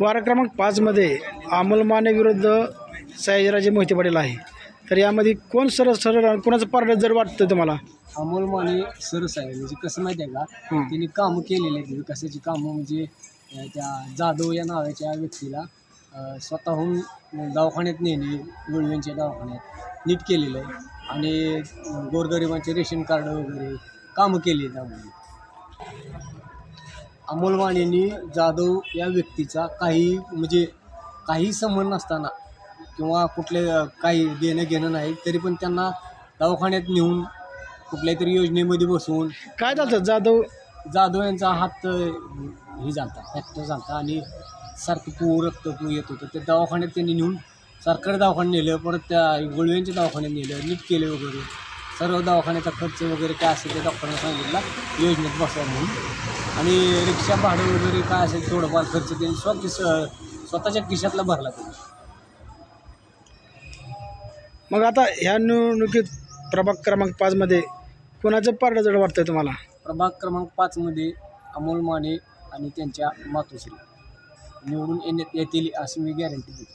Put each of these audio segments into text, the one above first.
वारा क्रमांक पाचमध्ये अमोल माने विरुद्ध सयाजीराजे मोहिते पाटील आहे. तर यामध्ये कोण सरळ सरळ कोणाचं पारडं जर वाटतं तुम्हाला? अमोल माने सरस आहे. म्हणजे कसं माहिती आहे का. त्यांनी कामं केलेली आहेत. विकासाची कामं म्हणजे त्या जाधव या नावाच्या व्यक्तीला स्वतःहून दवाखान्यात नेणे गुळव्यांच्या दवाखान्यात नीट केलेलं आहे. आणि गोरगरिबांचे रेशन कार्ड वगैरे कामं केली आहेत त्यामुळे अमोल मानेंनी जाधव या व्यक्तीचा काही म्हणजे काही संबंध नसताना किंवा कुठले काही देणं घेणं नाही तरी पण त्यांना दवाखान्यात नेऊन कुठल्याही तरी योजनेमध्ये बसवून काय झालं जाधव जाधव यांचा हात हे झालता फ्रॅक्चर झालता आणि सारखं पू रक्त पू येत होतं. ते दवाखान्यात त्यांनी नेऊन सरकारी दवाखान्यात नेलं परत त्या गुळव्यांच्या दवाखान्यात नेलं नीट केले वगैरे. सर्व दवाखान्याचा खर्च वगैरे काय असेल ते डॉक्टरांना सांगितला. योजनेत बसवा म्हणून. आणि रिक्षा भाडं वगैरे काय असेल थोडंफार खर्च त्यांनी स्वतः स्वतःच्या खिशातला भरला त्यांनी. मग आता ह्या निवडणुकीत प्रभाग क्रमांक पाचमध्ये कोणाचं पारडं जड वाटतंय तुम्हाला? प्रभाग क्रमांक पाचमध्ये अमोल माने आणि त्यांच्या मातोश्री निवडून येण्यात येतील अशी मी गॅरंटी देतो.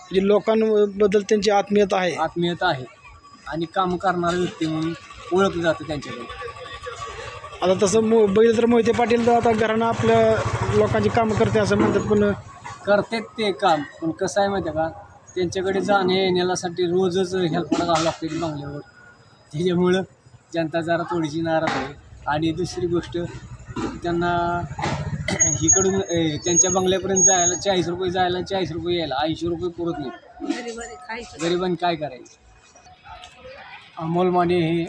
म्हणजे लोकांबद्दल त्यांची आत्मीयता आहे. आत्मीयता आहे. आणि काम करणारा व्यक्ती म्हणून ओळखलं जातं त्यांच्याकडे आता तसं मो बघितलं तर मोहिते पाटील तर आता घरानं आपल्या लोकांची कामं करते असं म्हणतात पण करतात ते काम पण कसं आहे माहिती आहे का? त्यांच्याकडे जाणे येण्यासाठी रोजच हेल्पला घालावं लागते बंगल्यावर त्याच्यामुळं जनता जरा थोडीशी नाराज आहे. आणि दुसरी गोष्ट त्यांना इकडून त्यांच्या बंगल्यापर्यंत जायला चाळीस रुपये जायला चाळीस रुपये यायला ऐंशी रुपये पुरत नाही गरिबांनी काय करायचं? अमोल माने हे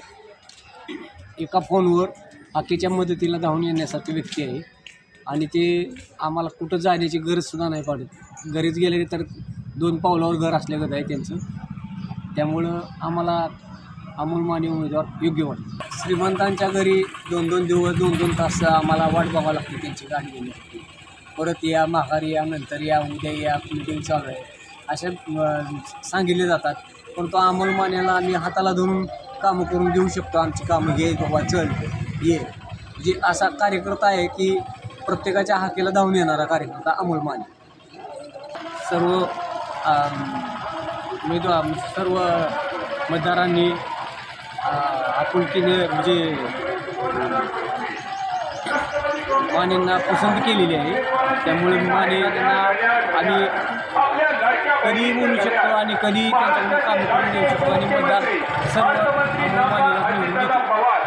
एका फोनवर बाकीच्या मदतीला धावून येण्यासारखी व्यक्ती आहे. आणि ते आम्हाला कुठं जाण्याची गरजसुद्धा नाही पडत. घरीच गेले तर दोन पावलावर घर असल्यागत आहे त्यांचं. त्यामुळं आम्हाला अमोल माने उमेदवार योग्य वाटतं. श्रीमंतांच्या घरी दोन दोन दिवस दोन दोन तास आम्हाला वाट बघावं लागते त्यांची गाडी घेण्यासाठी. परत या माघारी या नंतर या उद्या या मिटिंग चालू आहे. असे सांगितले जातात. परंतु तो मान्याला आम्ही हाताला धरून कामं करून देऊ शकतो. आमची कामं घे बाबा चल ये. जे असा कार्यकर्ता आहे की प्रत्येकाच्या हाकेला धावून येणारा कार्यकर्ता अंमलमान्य सर्व उमेदवार म्हणजे सर्व मतदारांनी आपुलकीने म्हणजे मानेंना पसंत केलेली आहे. त्यामुळे माने त्यांना आम्ही कधीही बोलू शकतो आणि कधी त्यांच्याकडून काम करून देऊ शकतो आणि मतदार सर्व मानेला निवडून देतो.